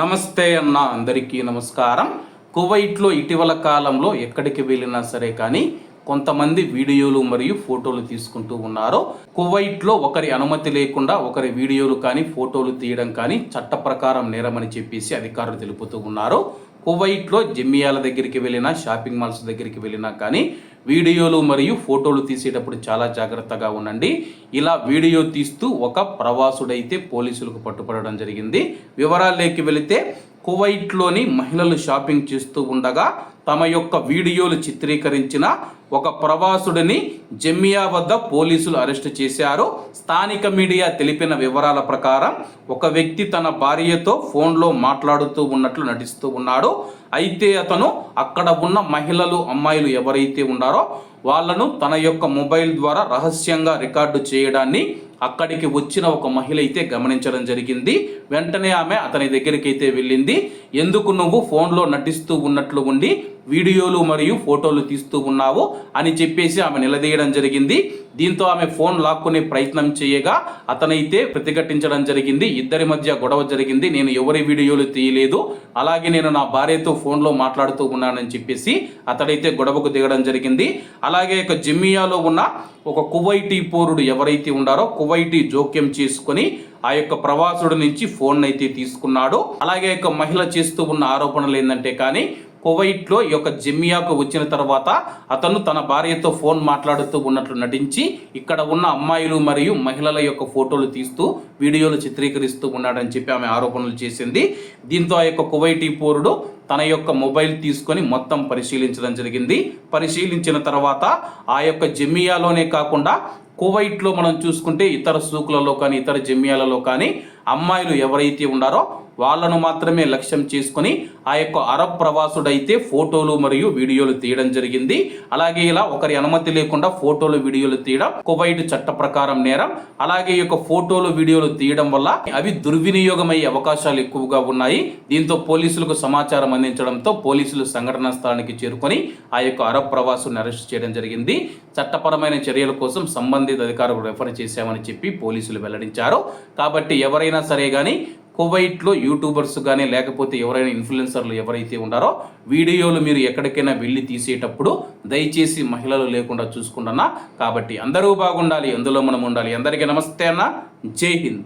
నమస్తే అన్న అందరికీ నమస్కారం. కువైట్లో ఇటీవల కాలంలో ఎక్కడికి వెళ్ళినా సరే కానీ కొంతమంది వీడియోలు మరియు ఫోటోలు తీసుకుంటూ ఉన్నారు. కువైట్లో ఒకరి అనుమతి లేకుండా ఒకరి వీడియోలు కానీ ఫోటోలు తీయడం కానీ చట్ట ప్రకారం నేరమని చెప్పేసి అధికారులు తెలుపుతూ ఉన్నారు. కువైట్లో జమ్మియాల దగ్గరికి వెళ్ళినా షాపింగ్ మాల్స్ దగ్గరికి వెళ్ళినా కానీ వీడియోలు మరియు ఫోటోలు తీసేటప్పుడు చాలా జాగ్రత్తగా ఉండండి. ఇలా వీడియో తీస్తూ ఒక ప్రవాసుడైతే పోలీసులకు పట్టుపడడం జరిగింది. వివరాల్లోకి వెళితే కువైట్లోని మహిళలు షాపింగ్ చేస్తూ ఉండగా తమ యొక్క వీడియోలు చిత్రీకరించిన ఒక ప్రవాసుడిని జమియా వద్ద పోలీసులు అరెస్టు చేశారు. స్థానిక మీడియా తెలిపిన వివరాల ప్రకారం ఒక వ్యక్తి తన భార్యతో ఫోన్లో మాట్లాడుతూ ఉన్నట్లు నటిస్తూ ఉన్నాడు. అయితే అతను అక్కడ ఉన్న మహిళలు అమ్మాయిలు ఎవరైతే ఉన్నారో వాళ్ళను తన యొక్క మొబైల్ ద్వారా రహస్యంగా రికార్డు చేయడాన్ని అక్కడికి వచ్చిన ఒక మహిళ అయితే గమనించడం జరిగింది. వెంటనే ఆమె అతని దగ్గరికి అయితే వెళ్ళింది. ఎందుకు నువ్వు ఫోన్లో నటిస్తూ ఉన్నట్లు ఉండి వీడియోలు మరియు ఫోటోలు తీస్తూ ఉన్నావు అని చెప్పేసి ఆమె నిలదీయడం జరిగింది. దీంతో ఆమె ఫోన్ లాక్కునే ప్రయత్నం చేయగా అతనైతే ప్రతిఘటించడం జరిగింది. ఇద్దరి మధ్య గొడవ జరిగింది. నేను ఎవరి వీడియోలు తీయలేదు. అలాగే నేను నా భార్యతో ఫోన్లో మాట్లాడుతూ ఉన్నానని చెప్పేసి అతడైతే గొడవకు దిగడం జరిగింది. అలాగే ఇక జిమ్మియాలో ఉన్న ఒక కువైటీ పౌరుడు ఎవరైతే ఉన్నారో కువైటీ జోక్యం చేసుకొని ఆ యొక్క ప్రవాసుడి నుంచి ఫోన్ అయితే తీసుకున్నాడు. అలాగే యొక్క మహిళ చేస్తూ ఉన్న ఆరోపణలు ఏంటంటే కానీ కువైట్లో ఈ యొక్క జిమ్మియాకు వచ్చిన తర్వాత అతను తన భార్యతో ఫోన్ మాట్లాడుతూ ఉన్నట్లు నటించి ఇక్కడ ఉన్న అమ్మాయిలు మరియు మహిళల యొక్క ఫోటోలు తీస్తూ వీడియోలు చిత్రీకరిస్తూ ఉన్నాడని చెప్పి ఆమె ఆరోపణలు చేసింది. దీంతో ఆ యొక్క కువైటీ పౌరుడు తన యొక్క మొబైల్ తీసుకొని మొత్తం పరిశీలించడం జరిగింది. పరిశీలించిన తర్వాత ఆ యొక్క జమియాలోనే కాకుండా కువైట్లో మనం చూసుకుంటే ఇతర సూకులలో కానీ ఇతర జమియాలలో కానీ అమ్మాయిలు ఎవరైతే ఉన్నారో వాళ్ళను మాత్రమే లక్ష్యం చేసుకొని ఆ యొక్క అరబ్ ప్రవాసుడైతే ఫోటోలు మరియు వీడియోలు తీయడం జరిగింది. అలాగే ఇలా ఒకరి అనుమతి లేకుండా ఫోటోలు వీడియోలు తీయడం కువైట్ చట్ట ప్రకారం నేరం. అలాగే ఈ యొక్క ఫోటోలు వీడియోలు తీయడం వల్ల అవి దుర్వినియోగమయ్యే అవకాశాలు ఎక్కువగా ఉన్నాయి. దీంతో పోలీసులకు సమాచారం అందించడంతో పోలీసులు సంఘటనా స్థలానికి చేరుకొని ఆ యొక్క అరబ్ ప్రవాసుని అరెస్ట్ చేయడం జరిగింది. చట్టపరమైన చర్యల కోసం సంబంధిత అధికారులు రెఫర్ చేశామని చెప్పి పోలీసులు వెల్లడించారు. కాబట్టి ఎవరైనా సరే కానీ కువైట్లో యూట్యూబర్స్ కానీ లేకపోతే ఎవరైనా ఇన్ఫ్లుయెన్సర్లు ఎవరైతే ఉన్నారో వీడియోలు మీరు ఎక్కడికైనా వెళ్ళి తీసేటప్పుడు దయచేసి మహిళలు లేకుండా చూసుకుంటున్నా. కాబట్టి అందరూ బాగుండాలి అందులో మనం ఉండాలి. అందరికీ నమస్తే అన్న. జై హింద్.